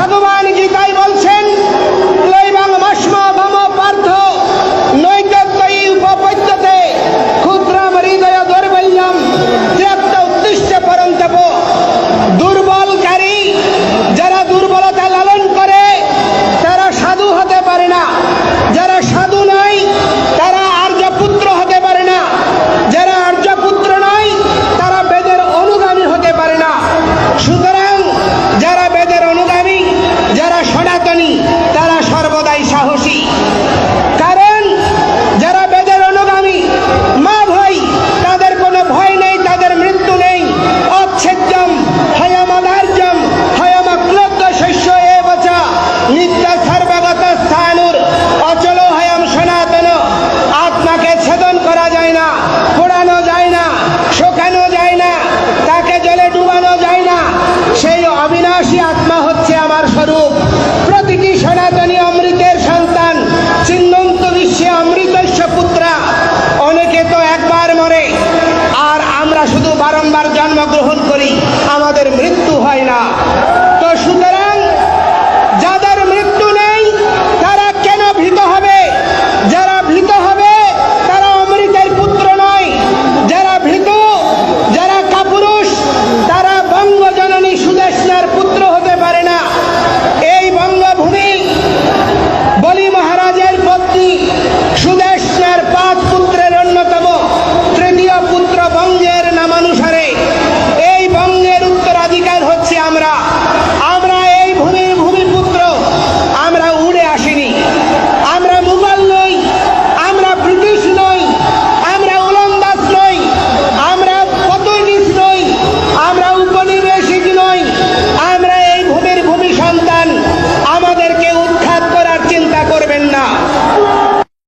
ভগবান অবিনাশী আত্মা হচ্ছে আমার স্বরূপ। প্রতিটি সনাতনী অমৃতের সন্তান চিন্নন্ত বিশ্বে অমৃতস্ব পুত্রা। অনেকে তো একবার মরে, আর আমরা শুধু বারংবার জন্মগ্রহণ করি, আমাদের মৃত্যু হয় না।